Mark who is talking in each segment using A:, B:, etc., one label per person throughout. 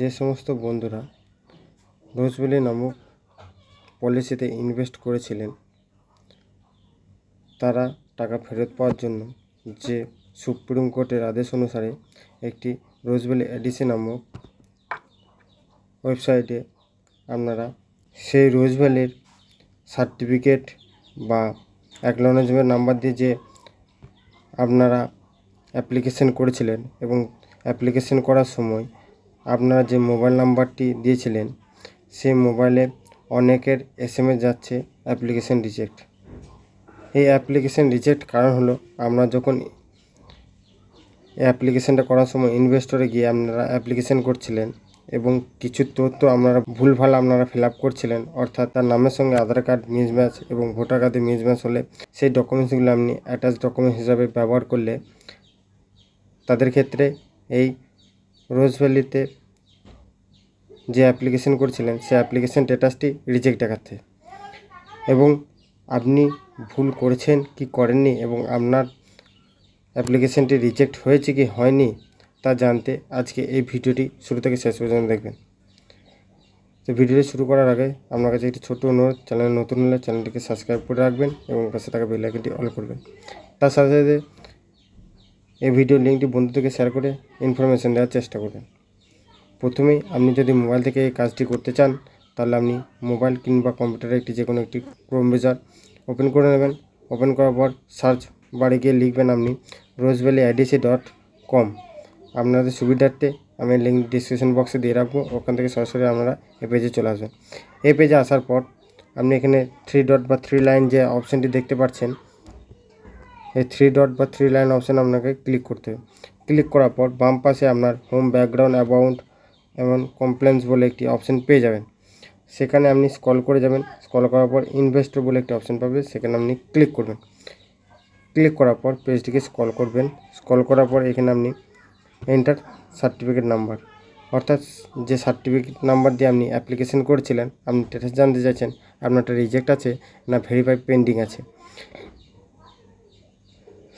A: যে সমস্ত বন্ধুরা রোজবেলি নামক পলিসিতে ইনভেস্ট করেছিলেন, তারা টাকা ফেরত পাওয়ার জন্য যে সুপ্রিম কোর্টের আদেশ অনুসারে একটি রোজবেলি এডিসি নামক ওয়েবসাইটে আপনারা সেই রোজভ্যালির সার্টিফিকেট বা অ্যাকনোলেজমেন্ট নাম্বার দিয়ে যে আপনারা অ্যাপ্লিকেশন করেছিলেন এবং অ্যাপ্লিকেশন করার সময় আপনারা যে মোবাইল নাম্বারটি দিয়েছিলেন, সেই মোবাইলে অনেকের এস যাচ্ছে, অ্যাপ্লিকেশন রিজেক্ট। এই অ্যাপ্লিকেশন রিজেক্ট কারণ হলো, আমরা যখন অ্যাপ্লিকেশানটা করার সময় ইনভেস্টরে গিয়ে আপনারা অ্যাপ্লিকেশন করছিলেন এবং কিছু তথ্য আপনারা, ভুলভাল আপনারা ফিল আপ করছিলেন, অর্থাৎ তার নামের সঙ্গে আধার কার্ড মিসম্যাচ এবং ভোটার কার্ডে মিসম্যাচ হলে সেই ডকুমেন্টসগুলো আপনি অ্যাটাচ ডকুমেন্টস হিসাবে ব্যবহার করলে তাদের ক্ষেত্রে এই রোজ ভ্যালিতে যে অ্যাপ্লিকেশন করেছিলেন, সেই অ্যাপ্লিকেশন স্ট্যাটাসটি রিজেক্ট দেখাচ্ছে। এবং আপনি ভুল করেছেন কি করেননি এবং আপনার অ্যাপ্লিকেশনটি রিজেক্ট হয়েছে কি হয়নি, তা জানতে আজকে এই ভিডিওটি শুরু থেকে শেষ পর্যন্ত দেখবেন। তো ভিডিওটি শুরু করার আগে আপনার কাছে একটি ছোট্ট অনুরোধ, চ্যানেল নতুন হলে চ্যানেলটিকে সাবস্ক্রাইব করে রাখবেন এবং পাশে থাকা বেল আইকনটি অল করবেন। তার সাথে সাথে এই ভিডিও লিঙ্কটি বন্ধুদেরকে শেয়ার করে ইনফরমেশন দেওয়ার চেষ্টা করবেন। প্রথমেই আপনি যদি মোবাইল থেকে এই কাজটি করতে চান, তাহলে আপনি মোবাইল কিংবা কম্পিউটারে একটি যে কোনো একটি ক্রোম ব্রাউজার ওপেন করে নেবেন। ওপেন করার পর সার্চ বারে গিয়ে লিখবেন আপনি রোজভ্যালি আইডিসি ডট কম আপনাদের সুবিধার্থে আমি লিঙ্ক ডিসক্রিপশন বক্সে দিয়ে রাখব, ওখান থেকে সরাসরি আপনারা এই পেজে চলে আসবেন। এই পেজে আসার পর আপনি এখানে থ্রি ডট বা থ্রি লাইন যে অপশানটি দেখতে পাচ্ছেন এই থ্রি ডট বা থ্রি লাইন অপশান আপনাকে ক্লিক করতে হবে। ক্লিক করার পর বাম পাশে আপনার হোম ব্যাকগ্রাউন্ড অ্যাবাউন্ট এবং কমপ্লেন্স বলে একটি অপশান পেয়ে যাবেন। সেখানে আপনি স্কল করে যাবেন। স্কল করার পর ইনভেস্টর বলে একটি অপশান পাবে সেখানে আপনি ক্লিক করবেন। ক্লিক করার পর পেজটিকে স্কল করবেন। স্কল করার পর এখানে আপনি এন্টার সার্টিফিকেট নাম্বার অর্থাৎ যে সার্টিফিকেট নাম্বার দিয়ে আপনি অ্যাপ্লিকেশন করেছিলেন, আপনি স্ট্যাটাস জানতে চাইছেন, আপনারটা রিজেক্ট আছে না ভেরিফাই পেন্ডিং আছে।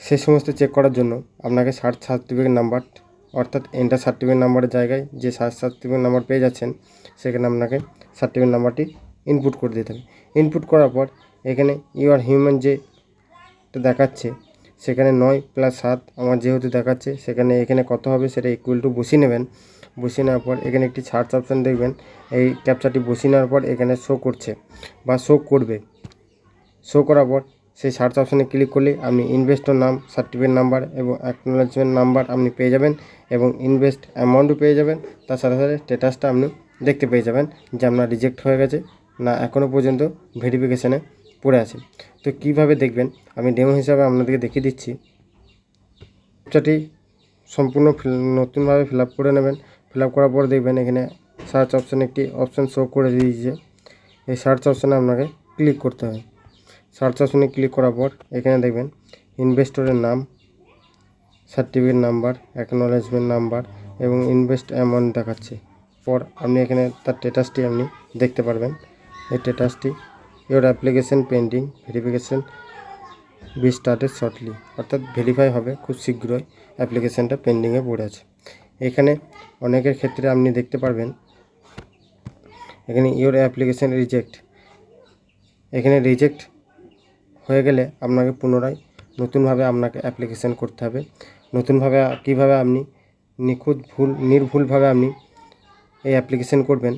A: সে সমস্ত চেক করার জন্য আপনাকে সার্চ সার্টিফিকেট নাম্বার অর্থাৎ এন্টার সার্টিফিকেট নাম্বারের জায়গায় যে সার্চ সার্টিফিকেট নাম্বার পেয়ে যাচ্ছেন, সেখানে আপনাকে সার্টিফিকেট নাম্বারটি ইনপুট করে দিতে হবে। ইনপুট করার পর এখানে ইউর হিউম্যান যে দেখাচ্ছে, সেখানে নয় প্লাস সাত আমার যেহেতু দেখাচ্ছে, সেখানে এখানে কত হবে সেটা ইকুয়াল টু বসিয়ে নেবেন। বসিয়ে নেওয়ার পর এখানে একটি সার্চ অপশান দেখবেন, এই ক্যাপচারটি বসিয়ে নেওয়ার পর এখানে শো করছে বা শো করবে। শো করার পর সেই সার্চ অপশানে ক্লিক করলে আপনি ইনভেস্টর নাম সার্টিফিকেট নাম্বার এবং অ্যাকনোলেজমেন্ট নাম্বার আপনি পেয়ে যাবেন এবং ইনভেস্ট অ্যামাউন্টও পেয়ে যাবেন। তার সাথে সাথে স্ট্যাটাসটা আপনি দেখতে পেয়ে যাবেন যে আপনার রিজেক্ট হয়ে গেছে না এখনও পর্যন্ত ভেরিফিকেশানে পড়ে আছে। তো কীভাবে দেখবেন? আমি ডেমো হিসাবে আপনাদেরকে দেখিয়ে দিচ্ছি। ক্যাপচারটি সম্পূর্ণ নতুনভাবে ফিল করে নেবেন। ফিল করার পর দেখবেন এখানে সার্চ অপশান একটি অপশান শো করে দিয়েছে। এই সার্চ অপশানে আপনাকে ক্লিক করতে হয় সার্চ অপশানে ক্লিক করার পর এখানে দেখবেন ইনভেস্টরের নাম, সার্টিফিকেট নাম্বার অ্যাকনোলেজমেন্ট নাম্বার এবং ইনভেস্ট অ্যামাউন্ট দেখাচ্ছে। পর আপনি এখানে তার স্ট্যাটাসটি আপনি দেখতে পারবেন। এই স্ট্যাটাসটি your application pending verification be started shortly অর্থাৎ ভেরিফাই হবে খুব শীঘ্রই অ্যাপ্লিকেশানটা পেন্ডিংয়ে পড়ে আছে। এখানে অনেকের ক্ষেত্রে আপনি দেখতে পারবেন, এখানে ইওর অ্যাপ্লিকেশান রিজেক্ট এখানে রিজেক্ট হয়ে গেলে আপনাকে পুনরায় নতুনভাবে আপনাকে অ্যাপ্লিকেশান করতে হবে। নতুনভাবে কীভাবে আপনি নিখুঁত ভুল, নির্ভুলভাবে আপনি এই অ্যাপ্লিকেশান করবেন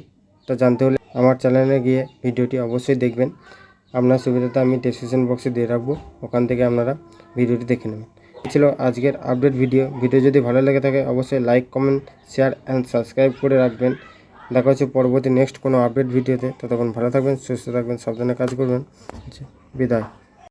A: তা জানতে হলে আমার চ্যানেলে গিয়ে ভিডিওটি অবশ্যই দেখবেন। আপনার সুবিধাতে আমি ডেসক্রিপশন বক্সে দিয়ে রাখব, ওখান থেকে আপনারা ভিডিওটি দেখে নেবেন। ছিল আজকের আপডেট ভিডিও ভিডিও যদি ভালো লেগে থাকে, অবশ্যই like comment share and subscribe করে রাখবেন। দেখা হচ্ছে পরবর্তী নেক্সট কোনো আপডেট ভিডিওতে ততক্ষণ ভালো থাকবেন, সুস্থ থাকবেন, সাবধানে কাজ করবেন। বিদায়।